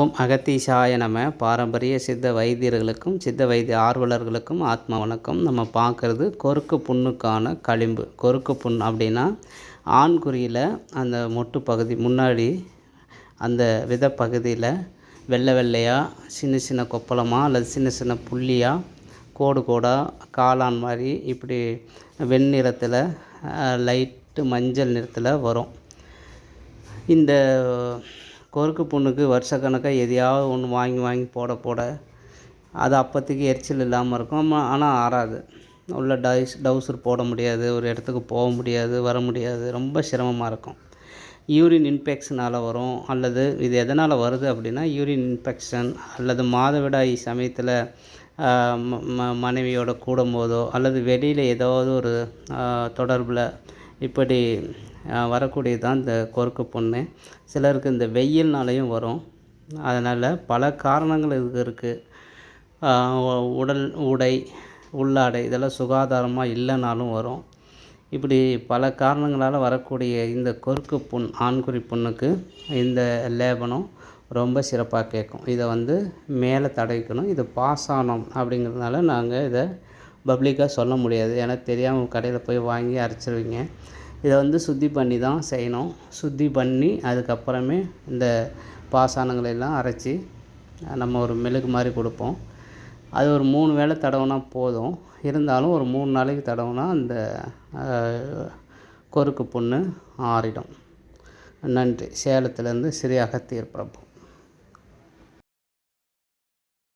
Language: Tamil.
ஓம் அகத்தீசாய நம்ம பாரம்பரிய சித்த வைத்தியர்களுக்கும் சித்த வைத்திய ஆர்வலர்களுக்கும் ஆத்மா வணக்கம். நம்ம பார்க்குறது கொருக்கு புண்ணுக்கான களிம்பு. கொருக்கு புண் அப்படின்னா ஆண்குறியில் அந்த மொட்டு பகுதி முன்னாடி அந்த வித பகுதியில் வெள்ளை வெள்ளையாக சின்ன சின்ன கொப்பளமாக அல்லது சின்ன சின்ன புள்ளியாக கோடு கோடாக காளான் மாதிரி இப்படி வெண்ணிறத்தில் லைட்டு மஞ்சள் நிறத்தில் வரும். இந்த கொறுக்கு புண்ணுக்கு வருஷக்கணக்காக எதையாவது ஒன்று வாங்கி வாங்கி போட போட அது அப்போதைக்கு எரிச்சல் இல்லாமல் இருக்கும். ஆனால் ஆறாது. உள்ள டைஸ் டவுசர் போட முடியாது ஒரு இடத்துக்கு போக முடியாது வர முடியாது. ரொம்ப சிரமமாக இருக்கும். யூரின் இன்ஃபெக்ஷனால் வரும். அல்லது இது எதனால் வருது அப்படின்னா யூரின் இன்ஃபெக்ஷன் அல்லது மாதவிடாய் சமயத்தில் ம மனைவியோட கூடும்போதோ அல்லது வெளியில் ஏதாவது ஒரு தொடர்பில் இப்படி வரக்கூடியது தான் இந்த கொருக்கு புண்ணு. சிலருக்கு இந்த வெயில்னாலையும் வரும். அதனால் பல காரணங்கள் இதுக்கு இருக்குது உடல் உடை உள்ளாடை இதெல்லாம் சுகாதாரமாக இல்லைனாலும் வரும். இப்படி பல காரணங்களால் வரக்கூடிய இந்த கொருக்கு புண் ஆண்குறி புண்ணுக்கு இந்த லேபனம் ரொம்ப சிறப்பாக கேட்கும். இதை வந்து மேலே தடவிக்கணும். இது பாசானம் அப்படிங்கிறதுனால நாங்கள் இதை பப்ளிக்காக சொல்ல முடியாது. ஏன்னா தெரியாமல் கடையில் போய் வாங்கி அரைச்சிருவீங்க. இதை வந்து சுத்தி பண்ணி தான் செய்யணும். சுத்தி பண்ணி அதுக்கப்புறமே இந்த பாசானங்களை எல்லாம் அரைச்சி நம்ம ஒரு மெழுகு மாதிரி கொடுப்போம். அது ஒரு மூணு வேளை தடவினா போதும். இருந்தாலும் ஒரு மூணு நாளைக்கு தடவினா அந்த கொருக்கு புண்ணு ஆறிடும். நன்றி. சேலத்துலேருந்து ஸ்ரீ அகத்தியர் பிரபு.